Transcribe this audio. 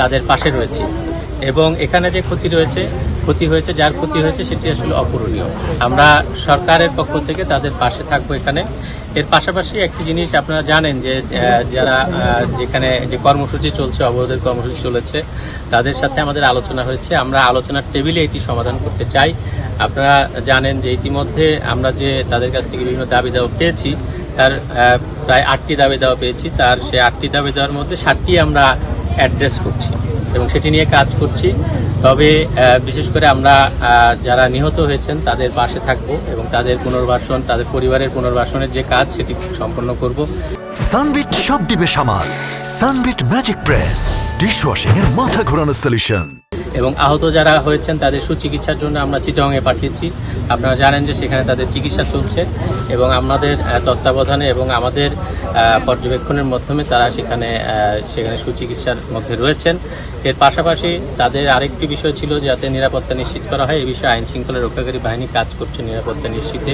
তাদের পাশে রয়েছি। এবং এখানে যে ক্ষতি রয়েছে, ক্ষতি হয়েছে, যার ক্ষতি হয়েছে সেটি আসলে অপূরণীয়। আমরা সরকারের পক্ষ থেকে তাদের পাশে থাকব এখানে। এর পাশাপাশি একটি জিনিস আপনারা জানেন যে যারা যেখানে যে কর্মসূচি চলছে, অবরোধের কর্মসূচি চলেছে, তাদের সাথে আমাদের আলোচনা হয়েছে। আমরা আলোচনার টেবিলে এটি সমাধান করতে চাই। আপনারা জানেন যে ইতিমধ্যে আমরা যে তাদের কাছ থেকে বিভিন্ন দাবি দেওয়া পেয়েছি, তার প্রায় আটটি দাবি দেওয়া পেয়েছি। তার সে আটটি দাবি দেওয়ার মধ্যে সাতটি আমরা অ্যাড্রেস করছি এবং সেটি নিয়ে কাজ করছি। তবে বিশেষ করে আমরা যারা নিহত হয়েছেন তাদের পাশে থাকব এবং তাদের পুনর্বাসন, তাদের পরিবারের পুনর্বাসনের যে কাজ সেটি সম্পন্ন করব। সানবিট সব দিবে সামাল। Sunbit magic press. ডিশওয়াশিং এর মাথা ঘোরানোর সলিউশন এবং আহত যারা হয়েছেন, তাদের সুচিকিৎসার জন্য আমরা চিটংয়ে পাঠিয়েছি। আপনারা জানেন যে সেখানে তাদের চিকিৎসা চলছে এবং আমাদের তত্ত্বাবধানে এবং আমাদের পর্যবেক্ষণের মাধ্যমে তারা সেখানে সেখানে সুচিকিৎসার মধ্যে রয়েছেন। এর পাশাপাশি তাদের আরেকটি বিষয় ছিল যাতে নিরাপত্তা নিশ্চিত করা হয়। এই বিষয়ে আইন শৃঙ্খলা রক্ষাকারী বাহিনী কাজ করছে নিরাপত্তা নিশ্চিতে।